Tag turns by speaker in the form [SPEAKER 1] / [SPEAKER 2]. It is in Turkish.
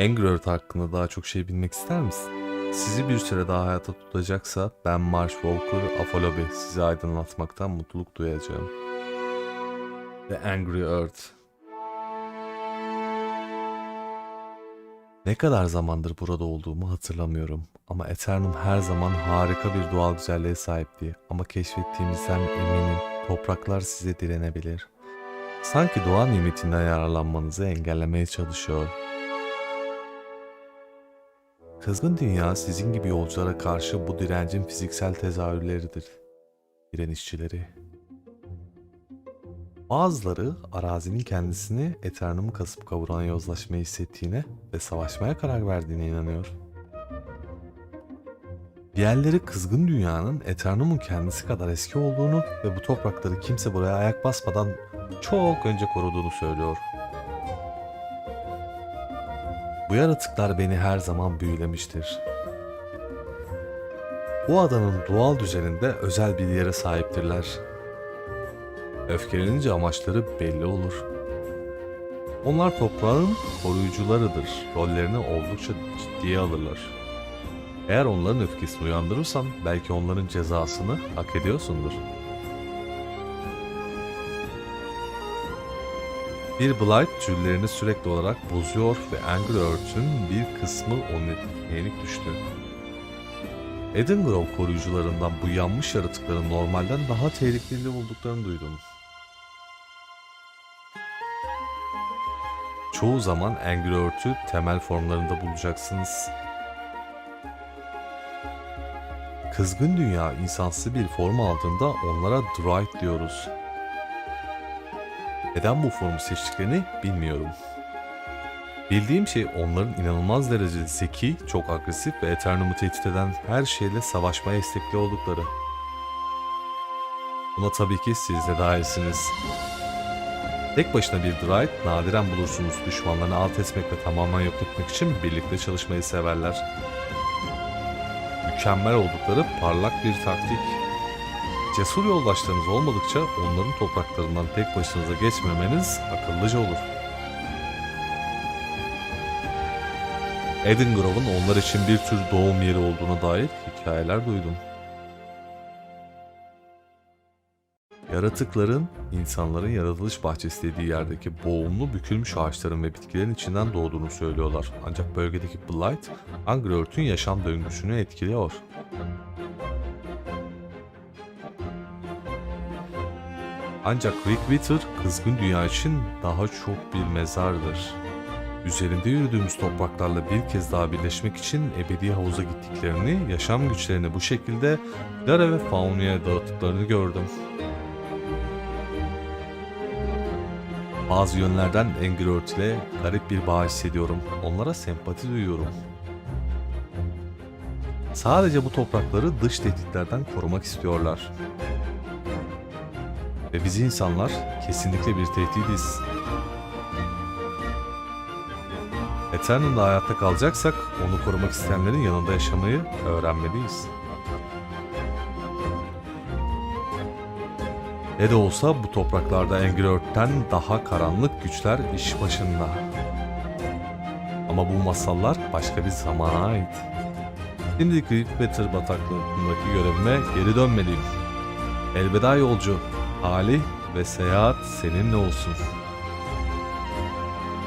[SPEAKER 1] Angry Earth hakkında daha çok şey bilmek ister misin? Sizi bir süre daha hayata tutacaksa ben Marsh Walker Afolobi sizi aydınlatmaktan mutluluk duyacağım. Ve Angry Earth. Ne kadar zamandır burada olduğumu hatırlamıyorum ama Eternum her zaman harika bir doğal güzelliğe sahipti ama keşfettiğimizden eminim topraklar size direnebilir. Sanki doğa nimetinden yararlanmanızı engellemeye çalışıyor. Kızgın dünya sizin gibi yolculara karşı bu direncin fiziksel tezahürleridir. Direnişçileri. Bazıları arazinin kendisini Eternum'u kasıp kavuran yozlaşmayı hissettiğine ve savaşmaya karar verdiğine inanıyor. Diğerleri kızgın dünyanın Eternum'un kendisi kadar eski olduğunu ve bu toprakları kimse buraya ayak basmadan çok önce koruduğunu söylüyor. Bu yaratıklar beni her zaman büyülemiştir. Bu adanın doğal düzeninde özel bir yere sahiptirler. Öfkelenince amaçları belli olur. Onlar toprağın koruyucularıdır. Rollerini oldukça ciddiye alırlar. Eğer onların öfkesini uyandırırsan belki onların cezasını hak ediyorsundur. Bir Blight türlerini sürekli olarak bozuyor ve Angry Earth'ün bir kısmı onun etkisine yenik düştü. Eden Grove koruyucularından bu yanmış yaratıkların normalden daha tehlikeli bulduklarını duydum. Çoğu zaman Angry Earth'ü temel formlarında bulacaksınız. Kızgın dünya insansı bir form aldığında onlara Dryad diyoruz. Neden bu formu seçtiklerini bilmiyorum. Bildiğim şey onların inanılmaz derecede zeki, çok agresif ve Eternum'u tehdit eden her şeyle savaşmaya istekli oldukları. Buna tabii ki siz de dahilsiniz. Tek başına bir Dryad nadiren bulursunuz düşmanlarını alt etmek ve tamamen yok etmek için birlikte çalışmayı severler. Mükemmel oldukları parlak bir taktik. Cesur yoldaşlarınız olmadıkça onların topraklarından tek başınıza geçmemeniz akıllıca olur. Grove'un onlar için bir tür doğum yeri olduğuna dair hikayeler duydum. Yaratıkların, insanların yaratılış bahçesi dediği yerdeki boğumlu bükülmüş ağaçların ve bitkilerin içinden doğduğunu söylüyorlar. Ancak bölgedeki Blight, Angry yaşam döngüsünü etkiliyor. Ancak Rick Witter, kızgın dünya için daha çok bir mezardır. Üzerinde yürüdüğümüz topraklarla bir kez daha birleşmek için ebedi havuza gittiklerini, yaşam güçlerini bu şekilde Lara ve Faunia'ya dağıttıklarını gördüm. Bazı yönlerden Angry ile garip bir bağ hissediyorum. Onlara sempati duyuyorum. Sadece bu toprakları dış tehditlerden korumak istiyorlar. Ve biz insanlar kesinlikle bir tehdidiz. Eternum'da hayatta kalacaksak onu korumak isteyenlerin yanında yaşamayı öğrenmeliyiz. Ne de olsa bu topraklarda Angry Earth'ten daha karanlık güçler iş başında. Ama bu masallar başka bir zamana ait. Şimdi Creekwater bataklığındaki görevime geri dönmeliyim. Elveda yolcu, talih ve seyahat seninle olsun.